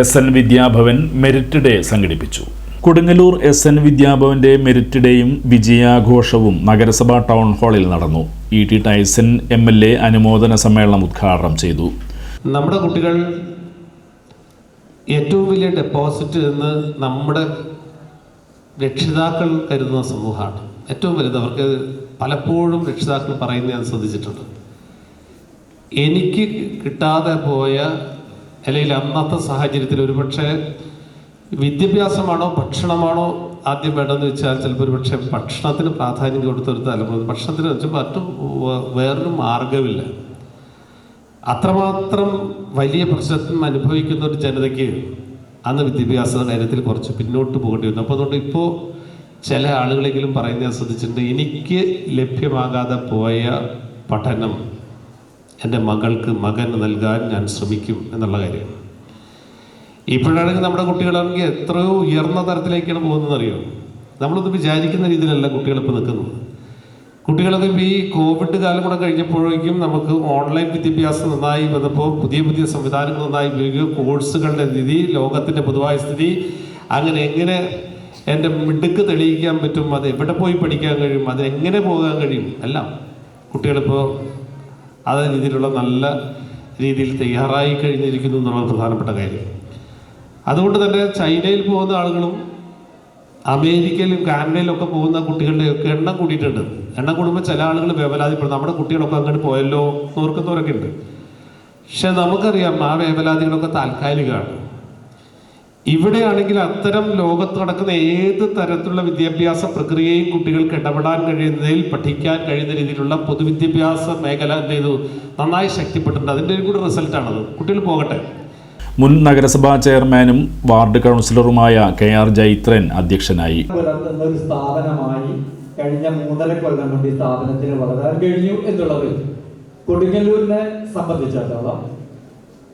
S N Vidyabhavan merit day സംഘടിപ്പിച്ചു. Kodungallur S N വിദ്യാഭവന്റെ merit ഡേയും വിജയാഘോഷവും നഗരസഭാ ടൗൺ ഹാളിൽ നടന്നു. E T Tyson M L A അനുമോദന സമ്മേളനം ഉദ്ഘാടനം ചെയ്തു. നമ്മുടെ കുട്ടികൾ ഏറ്റവും വലിയ ഡെപ്പോസിറ്റ് എന്ന് നമ്മുടെ രക്ഷിതാക്കൾ കരുതുന്ന സമൂഹമാണ്. ഏറ്റവും വലുത് അവർക്ക് പലപ്പോഴും രക്ഷിതാക്കൾ പറയുന്നത് ഞാൻ ശ്രദ്ധിച്ചിട്ടുണ്ട്. എനിക്ക് കിട്ടാതെ പോയ അല്ലെങ്കിൽ അന്നത്തെ സാഹചര്യത്തിൽ ഒരുപക്ഷെ വിദ്യാഭ്യാസമാണോ ഭക്ഷണമാണോ ആദ്യം വേണ്ടതെന്ന് വെച്ചാൽ ചിലപ്പോൾ ഒരുപക്ഷെ ഭക്ഷണത്തിന് പ്രാധാന്യം കൊടുത്തൊരു തലമുറ ഭക്ഷണത്തിന് വെച്ചാൽ മറ്റും വേറൊരു മാർഗമില്ല അത്രമാത്രം വലിയ പ്രശ്നം അനുഭവിക്കുന്ന ഒരു ജനതയ്ക്ക് അന്ന് വിദ്യാഭ്യാസ കാര്യത്തിൽ കുറച്ച് പിന്നോട്ട് പോകേണ്ടി വന്നു. അപ്പോൾ അതുകൊണ്ട് ഇപ്പോൾ ചില ആളുകളെങ്കിലും പറയുന്നത് ശ്രദ്ധിച്ചിട്ടുണ്ട് എനിക്ക് ലഭ്യമാകാതെ പോയ പഠനം എന്റെ മകൾക്ക് മകൻ നൽകാൻ ഞാൻ ശ്രമിക്കും എന്നുള്ള കാര്യം. ഇപ്പോഴാണെങ്കിൽ നമ്മുടെ കുട്ടികളാണെങ്കിൽ എത്രയോ ഉയർന്ന തരത്തിലേക്കാണ് പോകുന്നത് അറിയോ നമ്മളൊന്നും വിചാരിക്കുന്ന രീതിയിലല്ല കുട്ടികളിപ്പോൾ നിൽക്കുന്നത്. കുട്ടികളൊക്കെ ഇപ്പോൾ ഈ കോവിഡ് കാലം കൂടെ കഴിഞ്ഞപ്പോഴേക്കും നമുക്ക് ഓൺലൈൻ വിദ്യാഭ്യാസം നന്നായി വന്നപ്പോൾ പുതിയ പുതിയ സംവിധാനങ്ങൾ നന്നായി ഉപയോഗിക്കുക കോഴ്സുകളുടെ സ്ഥിതി ലോകത്തിന്റെ പൊതുവായ സ്ഥിതി അങ്ങനെ എങ്ങനെ എന്റെ മിടുക്ക് തെളിയിക്കാൻ പറ്റും അത് എവിടെ പോയി പഠിക്കാൻ കഴിയും അത് എങ്ങനെ പോകാൻ കഴിയും എല്ലാം കുട്ടികളിപ്പോൾ അതേ രീതിയിലുള്ള നല്ല രീതിയിൽ തയ്യാറായി കഴിഞ്ഞിരിക്കുന്നു എന്നുള്ള പ്രധാനപ്പെട്ട കാര്യം. അതുകൊണ്ട് തന്നെ ചൈനയിൽ പോകുന്ന ആളുകളും അമേരിക്കയിലും കാനഡയിലും ഒക്കെ പോകുന്ന കുട്ടികളുടെ ഒക്കെ എണ്ണം കൂടിയിട്ടുണ്ട്. എണ്ണം കൂടുമ്പോൾ ചില ആളുകൾ വേവലാതിപ്പെടും നമ്മുടെ കുട്ടികളൊക്കെ അങ്ങോട്ട് പോയല്ലോ എന്ന് ഓർക്കുന്നവരൊക്കെ ഉണ്ട്. പക്ഷെ നമുക്കറിയാം ആ വേവലാതികളൊക്കെ താൽക്കാലികമാണ്. ഇവിടെയാണെങ്കിൽ അത്തരം ലോകത്ത് നടക്കുന്ന ഏത് തരത്തിലുള്ള വിദ്യാഭ്യാസ പ്രക്രിയയും കുട്ടികൾക്ക് ഇടപെടാൻ കഴിയുന്നതിൽ പഠിക്കാൻ കഴിയുന്ന രീതിയിലുള്ള പൊതുവിദ്യാഭ്യാസ മേഖല എന്ത് ചെയ്തു? നന്നായി ശക്തിപ്പെട്ടിട്ടുണ്ട്. അതിന്റെ ഒരു കൂടി റിസൾട്ടാണത് കുട്ടികൾ പോകട്ടെ. മുൻ നഗരസഭാ ചെയർമാനും വാർഡ് കൗൺസിലറുമായ കെ ആർ ജൈത്രൻ അധ്യക്ഷനായി. ഒരു സ്ഥാപനമായി കഴിഞ്ഞ മൂന്നര കൊല്ലം കൊണ്ട് ഈ സ്ഥാപനത്തിന് വളരാൻ കഴിഞ്ഞു എന്നുള്ളത് കൊടുങ്ങല്ലൂരിനെ സംബന്ധിച്ചിടത്തോളം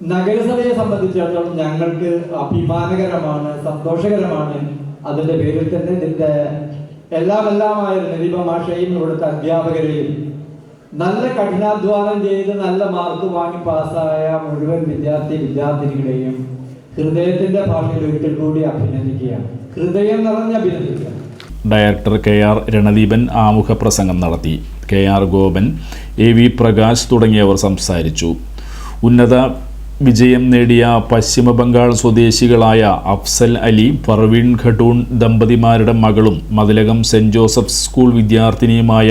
നഗരസഭയെ സംബന്ധിച്ചിടത്തോളം ഞങ്ങൾക്ക് അഭിമാനകരമാണ് സന്തോഷകരമാണ്. അതിന്റെ പേരിൽ തന്നെ ഇതിന്റെ എല്ലാം എല്ലാമായ നിരീപ മാഷയും ഇവിടുത്തെ അധ്യാപകരെയും നല്ല കഠിനാധ്വാനം ചെയ്ത് നല്ല മാർക്ക് വാങ്ങി പാസ്സായ മുഴുവൻ വിദ്യാർത്ഥി വിദ്യാർത്ഥിനികളെയും ഹൃദയത്തിന്റെ ഭാഷയിൽ ഒരിക്കൽ കൂടി അഭിനന്ദിക്കുകയാണ്. ഹൃദയം നിറഞ്ഞ അഭിനന്ദിക്കുക. ഡയറക്ടർ കെ ആർ രണദീപൻ ആമുഖ പ്രസംഗം നടത്തി. K R Gopan A V Prakash തുടങ്ങിയവർ സംസാരിച്ചു. ഉന്നത വിജയം നേടിയ പശ്ചിമ ബംഗാൾ സ്വദേശികളായ അഫ്സൽ അലി പർവീൺ ഖട്ടൂൺ ദമ്പതിമാരുടെ മകളും മതിലകം സെന്റ് ജോസഫ് സ്കൂൾ വിദ്യാർത്ഥിനിയുമായ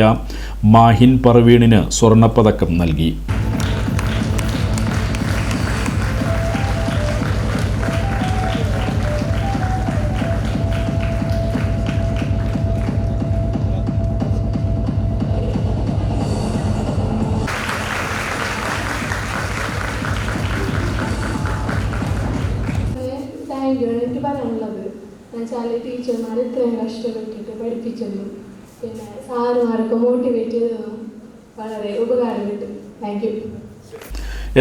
മാഹിൻ പർവീണിന് സ്വർണപ്പതക്കം നൽകി. എന്നുവെച്ചാൽ ടീച്ചർമാർ ഇത്രയും കഷ്ടപ്പെട്ടിട്ട് പഠിപ്പിച്ചതും പിന്നെ സാറുമാരൊക്കെ മോട്ടിവേറ്റ് ചെയ്തതും വളരെ ഉപകാരപ്പെട്ടു thank you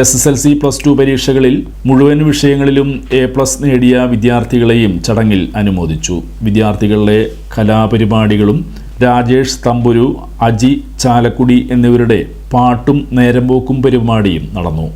S S L C plus two പരീക്ഷകളിൽ മുഴുവൻ വിഷയങ്ങളിലും എ പ്ലസ് നേടിയ വിദ്യാർത്ഥികളെയും ചടങ്ങിൽ അനുമോദിച്ചു. വിദ്യാർത്ഥികളുടെ കലാപരിപാടികളും രാജേഷ് തമ്പുരു അജി ചാലക്കുടി എന്നിവരുടെ പാട്ടും നേരമ്പോക്കും പരിപാടിയും നടന്നു.